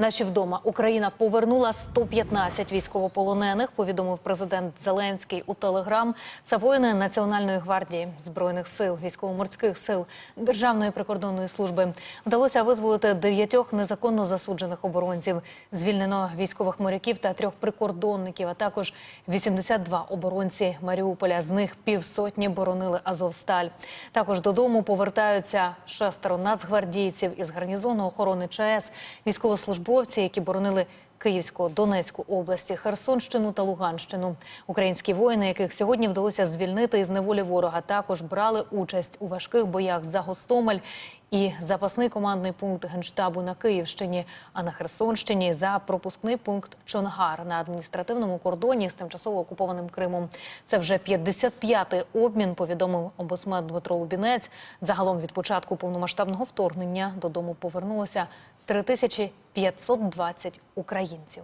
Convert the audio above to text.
Наші вдома Україна повернула 115 військовополонених. Повідомив президент Зеленський у телеграм. Це воїни Національної гвардії, збройних сил, військово-морських сил, Державної прикордонної служби. Вдалося визволити дев'ятьох незаконно засуджених оборонців. Звільнено військових моряків та трьох прикордонників, а також 82 оборонці Маріуполя. З них півсотні боронили Азовсталь. Також додому повертаються шестеро нацгвардійців із гарнізону охорони ЧАЕС, військовослужбовці, які боронили Київську, Донецьку області, Херсонщину та Луганщину. Українські воїни, яких сьогодні вдалося звільнити із неволі ворога, також брали участь у важких боях за Гостомель і запасний командний пункт генштабу на Київщині. А на Херсонщині за пропускний пункт Чонгар на адміністративному кордоні з тимчасово окупованим Кримом. Це вже 55-й обмін. Повідомив омбудсмен Дмитро Лубінець. Загалом від початку повномасштабного вторгнення додому повернулося 3520 українців.